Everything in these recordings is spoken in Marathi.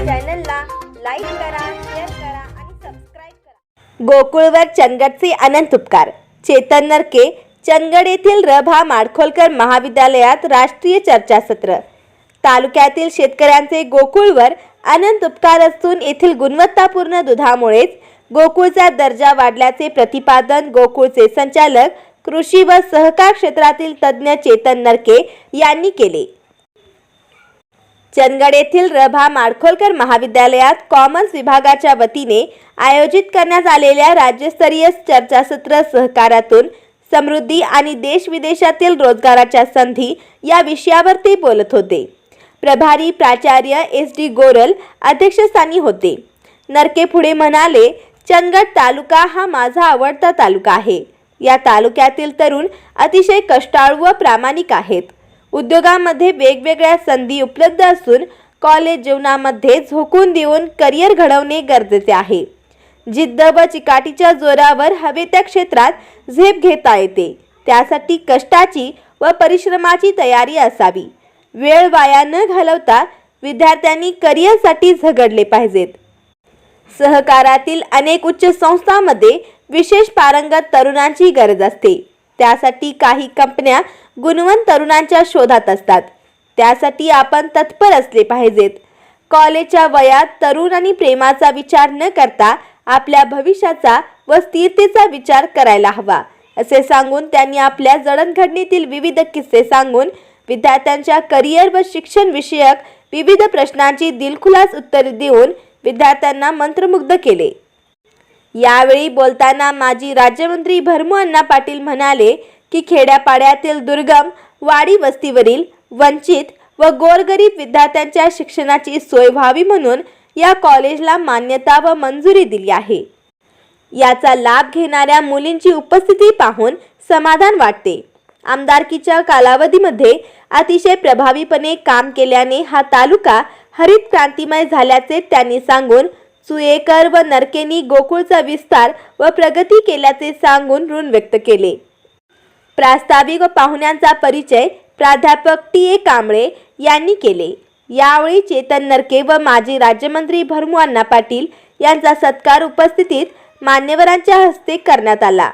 चॅनलला लाईक करा शेअर करा आणि सबस्क्राईब करा. गोकुळवर चंदगडचे अनंत उपकार. चेतन नरके चंदगड येथील रभा माडखोलकर महाविद्यालयात राष्ट्रीय चर्चासत्र. तालुक्यातील शेतकऱ्यांचे गोकुळवर अनंत उपकार असून येथील गुणवत्तापूर्ण दुधामुळेच गोकुळचा दर्जा वाढल्याचे प्रतिपादन गोकुळचे संचालक कृषी व सहकार क्षेत्रातील तज्ज्ञ चेतन नरके यांनी केले. चंदगड येथील रभा माडखोलकर महाविद्यालयात कॉमर्स विभागाच्या वतीने आयोजित करण्यात आलेल्या राज्यस्तरीय चर्चासत्र सहकारातून समृद्धी आणि देश विदेशातील रोजगाराच्या संधी या विषयावर ते बोलत होते. प्रभारी प्राचार्य एस डी गोरल अध्यक्षस्थानी होते. नरके पुढे म्हणाले चंदगड तालुका हा माझा आवडता तालुका आहे. या तालुक्यातील तरुण अतिशय कष्टाळू व प्रामाणिक आहेत. उद्योगामध्ये वेगवेगळ्या संधी उपलब्ध असून कॉलेज जीवनामध्ये झोकून देऊन करिअर घडवणे गरजेचे आहे. जिद्द व चिकाटीच्या जोरावर हवे त्या क्षेत्रात झेप घेता येते. त्यासाठी कष्टाची व परिश्रमाची तयारी असावी. वेळ वाया न घालवता विद्यार्थ्यांनी करिअरसाठी झगडले पाहिजेत. सहकारातील अनेक उच्च संस्थांमध्ये विशेष पारंगत तरुणांची गरज असते. त्यासाठी काही कंपन्या गुणवंत तरुणांच्या शोधात असतात. त्यासाठी आपण तत्पर असले पाहिजेत. कॉलेजच्या वयात तरुण आणि प्रेमाचा विचार न करता आपल्या भविष्याचा व स्थिरतेचा विचार करायला हवा असे सांगून त्यांनी आपल्या जडणघडणीतील विविध किस्से सांगून विद्यार्थ्यांच्या करिअर व शिक्षण विषयक विविध प्रश्नांची दिलखुलास उत्तरे देऊन विद्यार्थ्यांना मंत्रमुग्ध केले. यावेळी बोलताना माजी राज्यमंत्री भरमू अण्णा पाटील म्हणाले की खेड्यापाड्यातील दुर्गम वाडी वस्तीवरील वंचित व गोरगरीब विद्यार्थ्यांच्या शिक्षणाची सोय व्हावी म्हणून या कॉलेजला मान्यता व मंजुरी दिली आहे. याचा लाभ घेणाऱ्या मुलींची उपस्थिती पाहून समाधान वाटते. आमदारकीच्या कालावधीमध्ये अतिशय प्रभावीपणे काम केल्याने हा तालुका हरित क्रांतिमय झाल्याचे त्यांनी सांगून सुयेकर व नरकेनी गोकुळचा विस्तार व प्रगती केल्याचे सांगून ऋण व्यक्त केले. प्रास्ताविक व पाहुण्यांचा परिचय प्राध्यापक टी. ए. कांबळे यांनी केले. यावेळी चेतन नरके व माजी राज्यमंत्री भरमू अण्णा पाटील यांचा सत्कार उपस्थितीत मान्यवरांच्या हस्ते करण्यात आला.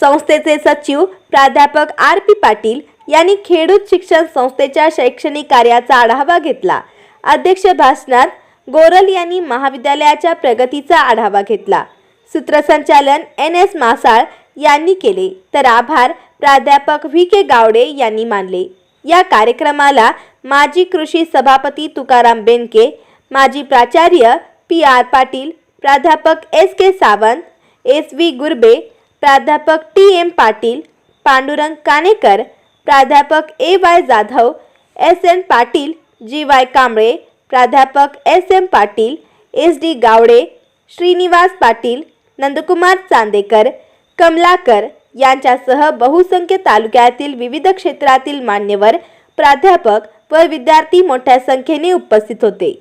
संस्थेचे सचिव प्राध्यापक आर. पी. पाटील यांनी खेडूत शिक्षण संस्थेच्या शैक्षणिक कार्याचा आढावा घेतला. अध्यक्ष भाषणात गोरल यांनी महाविद्यालयाच्या प्रगतीचा आढावा घेतला. सूत्रसंचालन एन एस मासाळ यांनी केले. तर आभार प्राध्यापक व्ही के गावडे यांनी मानले. या कार्यक्रमाला माजी कृषी सभापती तुकाराम बेनके माजी प्राचार्य पी आर पाटील प्राध्यापक S K Sawant S V Gurbe प्राध्यापक टी एम पाटील पांडुरंग कानेकर प्राध्यापक A Y Jadhav S N Patil G Y Kamble प्राध्यापक S M Patil S D Gawade Shrinivas Patil Nandkumar Chandekar Kamalakar यांच्यासह बहुसंख्य तालुक्यातील विविध क्षेत्रातील मान्यवर प्राध्यापक व विद्यार्थी मोठ्या संख्येने उपस्थित होते.